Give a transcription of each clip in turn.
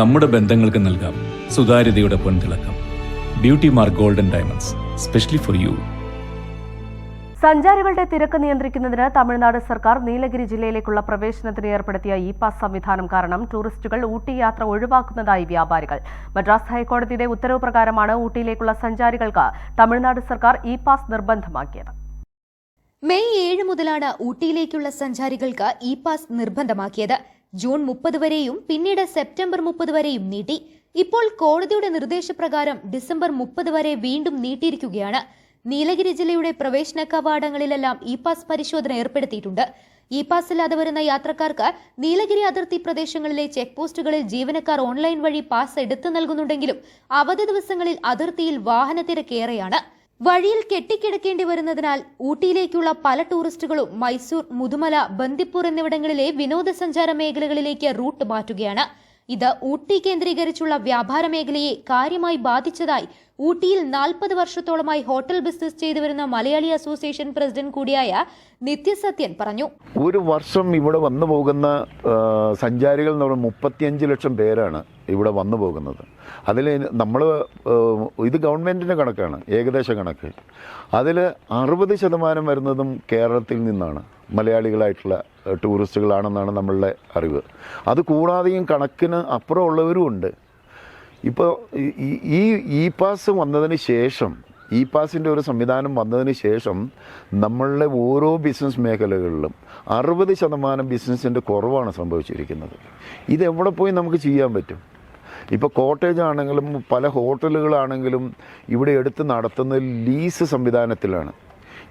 നമ്മുടെ ബന്ധങ്ങൾക്ക് നൽകാം. സുതാര്യതയുടെ പൊൻതിളക്കം. Beauty mark golden diamonds specially for you സഞ്ചാരികളുടെ തിരക്ക് നിയന്ത്രിക്കുന്നതിന് തമിഴ്നാട് സർക്കാർ നീലഗിരി ജില്ലയിലേക്കുള്ള പ്രവേശനത്തിന് ഏർപ്പെടുത്തിയ ഇ പാസ് സംവിധാനം കാരണം ടൂറിസ്റ്റുകൾ ഊട്ടി യാത്ര ഒഴിവാക്കുന്നതായി വ്യാപാരികൾ. മദ്രാസ് ഹൈക്കോടതിയുടെ ഉത്തരവ് പ്രകാരമാണ് ഊട്ടിയിലേക്കുള്ള സഞ്ചാരികൾക്ക് തമിഴ്നാട് സർക്കാർ ഇ പാസ് നിർബന്ധമാക്കിയത്. മെയ് ഏഴ് മുതലാണ് ഊട്ടിയിലേക്കുള്ള സഞ്ചാരികൾക്ക് ഇ പാസ് നിർബന്ധമാക്കിയത്. ജൂൺ മുപ്പത് വരെയും പിന്നീട് സെപ്റ്റംബർ മുപ്പത് വരെയും നീട്ടി. ഇപ്പോൾ കോടതിയുടെ നിർദ്ദേശപ്രകാരം ഡിസംബർ മുപ്പത് വരെ വീണ്ടും നീട്ടിയിരിക്കുകയാണ്. നീലഗിരി ജില്ലയുടെ പ്രവേശന കവാടങ്ങളിലെല്ലാം ഇ പാസ് പരിശോധന ഏർപ്പെടുത്തിയിട്ടുണ്ട്. ഇ പാസ് ഇല്ലാതെ വരുന്ന യാത്രക്കാർക്ക് നീലഗിരി അതിർത്തി പ്രദേശങ്ങളിലെ ചെക്ക് പോസ്റ്റുകളിൽ ജീവനക്കാർ ഓൺലൈൻ വഴി പാസ് എടുത്തു നൽകുന്നുണ്ടെങ്കിലും അവധി ദിവസങ്ങളിൽ അതിർത്തിയിൽ വാഹനത്തിരക്കേറെയാണ്. വഴിയിൽ കെട്ടിക്കിടക്കേണ്ടി വരുന്നതിനാൽ ഊട്ടിയിലേക്കുള്ള പല ടൂറിസ്റ്റുകളും മൈസൂർ മുതുമല ബന്ദിപ്പൂർ എന്നിവിടങ്ങളിലെ വിനോദസഞ്ചാര മേഖലകളിലേക്ക് റൂട്ട് മാറ്റുകയാണ്. ഇത് ഊട്ടി കേന്ദ്രീകരിച്ചുള്ള വ്യാപാര മേഖലയെ കാര്യമായി ബാധിച്ചതായി ഊട്ടിയിൽ നാൽപ്പത് വർഷത്തോളമായി ഹോട്ടൽ ബിസിനസ് ചെയ്തു വരുന്ന മലയാളി അസോസിയേഷൻ പ്രസിഡന്റ് കൂടിയായ നിത്യസത്യൻ പറഞ്ഞു. ഒരു വർഷം ഇവിടെ വന്നു പോകുന്ന സഞ്ചാരികൾ എന്ന് പറയുമ്പോൾ മുപ്പത്തിയഞ്ച് ലക്ഷം പേരാണ് ഇവിടെ വന്നു പോകുന്നത്. അതിൽ നമ്മൾ ഇത് ഗവൺമെന്റിന്റെ കണക്കാണ് ഏകദേശ കണക്ക്. അതിൽ അറുപത് ശതമാനം വരുന്നതും കേരളത്തിൽ നിന്നാണ് മലയാളികളായിട്ടുള്ള ടൂറിസ്റ്റുകളാണെന്നാണ് നമ്മളുടെ അറിവ്. അത് കൂടാതെയും കണക്കിന് അപ്പുറമുള്ളവരും ഉണ്ട്. ഇപ്പോൾ ഈ ഇ പാസ് വന്നതിന് ശേഷം ഇ പാസിന്റെ ഒരു സംവിധാനം വന്നതിന് ശേഷം നമ്മളുടെ ഓരോ ബിസിനസ് മേഖലകളിലും അറുപത് ശതമാനം ബിസിനസ്സിന്റെ കുറവാണ് സംഭവിച്ചിരിക്കുന്നത്. ഇതെവിടെ പോയി നമുക്ക് ചെയ്യാൻ പറ്റും? ഇപ്പോൾ കോട്ടേജ് ആണെങ്കിലും പല ഹോട്ടലുകളാണെങ്കിലും ഇവിടെ എടുത്ത് നടത്തുന്നത് ലീസ് സംവിധാനത്തിലാണ്.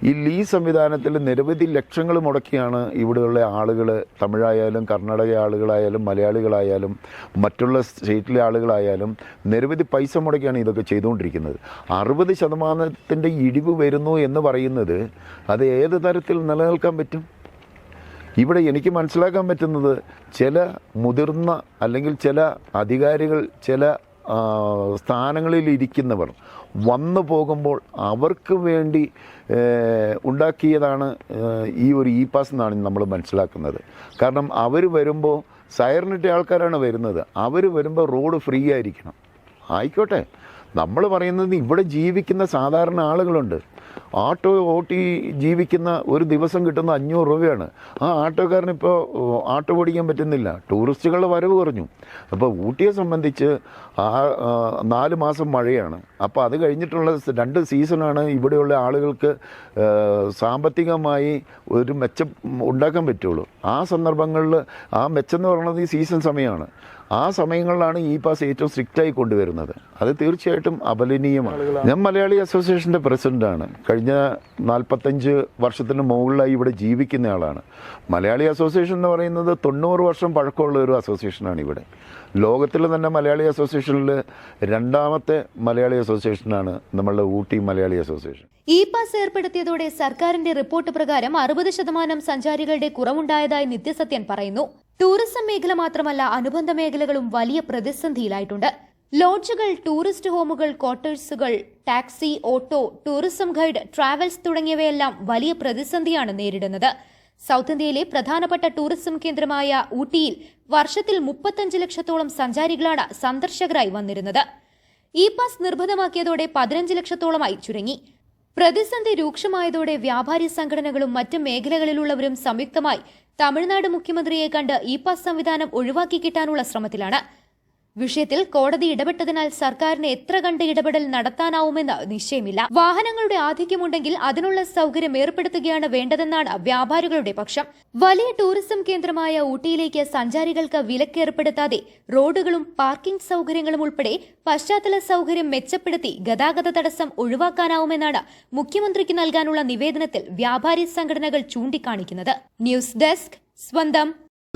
ഈ ലീ സംവിധാനത്തിൽ നിരവധി ലക്ഷങ്ങൾ മുടക്കിയാണ് ഇവിടെയുള്ള ആളുകൾ തമിഴായാലും കർണാടക ആളുകളായാലും മലയാളികളായാലും മറ്റുള്ള സ്റ്റേറ്റിലെ ആളുകളായാലും നിരവധി പൈസ മുടക്കിയാണ് ഇതൊക്കെ ചെയ്തുകൊണ്ടിരിക്കുന്നത്. അറുപത് ശതമാനത്തിന്റെ ഇടിവ് വരുന്നു എന്ന് പറയുന്നത് അത് ഏത് തരത്തിൽ നിലനിൽക്കാൻ പറ്റും? ഇവിടെ എനിക്ക് മനസ്സിലാക്കാൻ പറ്റുന്നത് ചില മുതിർന്ന അല്ലെങ്കിൽ ചില അധികാരികൾ ചില സ്ഥാനങ്ങളിൽ ഇരിക്കുന്നവർ വന്നു പോകുമ്പോൾ അവർക്ക് വേണ്ടി ഉണ്ടാക്കിയതാണ് ഈ ഒരു ഇ പാസ് എന്നാണ് നമ്മൾ മനസ്സിലാക്കുന്നത്. കാരണം അവർ വരുമ്പോൾ സൈറനിട്ട ആൾക്കാരാണ് വരുന്നത്. അവർ വരുമ്പോൾ റോഡ് ഫ്രീ ആയിരിക്കണം. ആയിക്കോട്ടെ. നമ്മൾ പറയുന്നത് ഇവിടെ ജീവിക്കുന്ന സാധാരണ ആളുകളുണ്ട്. ആട്ടോ ഓട്ടി ജീവിക്കുന്ന ഒരു ദിവസം കിട്ടുന്ന അഞ്ഞൂറ് രൂപയാണ്. ആ ആട്ടോക്കാരനിപ്പോൾ ആട്ടോ ഓടിക്കാൻ പറ്റുന്നില്ല. ടൂറിസ്റ്റുകളുടെ വരവ് കുറഞ്ഞു. അപ്പോൾ ഊട്ടിയെ സംബന്ധിച്ച് ആ നാല് മാസം മഴയാണ്. അപ്പോൾ അത് കഴിഞ്ഞിട്ടുള്ള രണ്ട് സീസണാണ് ഇവിടെയുള്ള ആളുകൾക്ക് സാമ്പത്തികമായി ഒരു മെച്ചം ഉണ്ടാക്കാൻ പറ്റുള്ളൂ. ആ സന്ദർഭങ്ങളിൽ ആ മെച്ചം എന്ന് പറയുന്നത് ഈ സീസൺ സമയമാണ്. ആ സമയങ്ങളിലാണ് ഈ പാസ് ഏറ്റവും സ്ട്രിക്റ്റായി കൊണ്ടുവരുന്നത്. അത് തീർച്ചയായിട്ടും അപലനീയമാണ് ഞാൻ മലയാളി അസോസിയേഷന്റെ പ്രസിഡന്റാണ് കഴിഞ്ഞ നാൽപ്പത്തഞ്ച് വർഷത്തിന് മുകളിലായി ഇവിടെ ജീവിക്കുന്ന ആളാണ്. മലയാളി അസോസിയേഷൻ എന്ന് പറയുന്നത് തൊണ്ണൂറ് വർഷം പഴക്കമുള്ള ഒരു അസോസിയേഷനാണ് ഇവിടെ. ലോകത്തിൽ തന്നെ മലയാളി അസോസിയേഷനിൽ രണ്ടാമത്തെ മലയാളി അസോസിയേഷനാണ് നമ്മളുടെ Ooty Malayali association e pass ഏർപ്പെടുത്തിയതോടെ സർക്കാരിന്റെ റിപ്പോർട്ട് പ്രകാരം അറുപത് ശതമാനം സഞ്ചാരികളുടെ കുറവുണ്ടായതായി നിത്യസത്യൻ പറയുന്നു. ടൂറിസം മേഖല മാത്രമല്ല അനുബന്ധ മേഖലകളും വലിയ പ്രതിസന്ധിയിലായിട്ടുണ്ട്. ലോഡ്ജുകൾ ടൂറിസ്റ്റ് ഹോമുകൾ ക്വാർട്ടേഴ്സുകൾ taxi auto tourism guide travels തുടങ്ങിയവയെല്ലാം വലിയ പ്രതിസന്ധിയാണ് നേരിടുന്നത്. സൗത്ത് ഇന്ത്യയിലെ പ്രധാനപ്പെട്ട ടൂറിസം കേന്ദ്രമായ ഊട്ടിയിൽ വർഷത്തിൽ മുപ്പത്തഞ്ച് ലക്ഷത്തോളം സഞ്ചാരികളാണ് സന്ദർശകരായി വന്നിരുന്നത്. ഇ പാസ് നിർബന്ധമാക്കിയതോടെ പതിനഞ്ച് ലക്ഷത്തോളമായി ചുരുങ്ങി. പ്രതിസന്ധി രൂക്ഷമായതോടെ വ്യാപാരി സംഘടനകളും മറ്റ് മേഖലകളിലുള്ളവരും സംയുക്തമായി തമിഴ്നാട് മുഖ്യമന്ത്രിയെ കണ്ട് ഇ പാസ് സംവിധാനം ഒഴിവാക്കി കിട്ടാനുള്ള ശ്രമത്തിലാണ്. വിഷയത്തിൽ കോടതി ഇടപെട്ടതിനാൽ സർക്കാരിന് എത്ര കണ്ട് ഇടപെടൽ നടത്താനാവുമെന്ന് നിശ്ചയമില്ല. വാഹനങ്ങളുടെ ആധിക്യമുണ്ടെങ്കിൽ അതിനുള്ള സൗകര്യം ഏർപ്പെടുത്തുകയാണ് വേണ്ടതെന്നാണ് വ്യാപാരികളുടെ പക്ഷം. വലിയ ടൂറിസം കേന്ദ്രമായ ഊട്ടിയിലേക്ക് സഞ്ചാരികൾക്ക് വിലക്കേർപ്പെടുത്താതെ റോഡുകളും പാർക്കിംഗ് സൗകര്യങ്ങളും ഉൾപ്പെടെ പശ്ചാത്തല സൗകര്യം മെച്ചപ്പെടുത്തി ഗതാഗത തടസ്സം ഒഴിവാക്കാനാവുമെന്നാണ് മുഖ്യമന്ത്രിക്ക് നൽകാനുള്ള നിവേദനത്തിൽ വ്യാപാരി സംഘടനകൾ ചൂണ്ടിക്കാണിക്കുന്നത്. ന്യൂസ് ഡെസ്ക് സ്വന്തം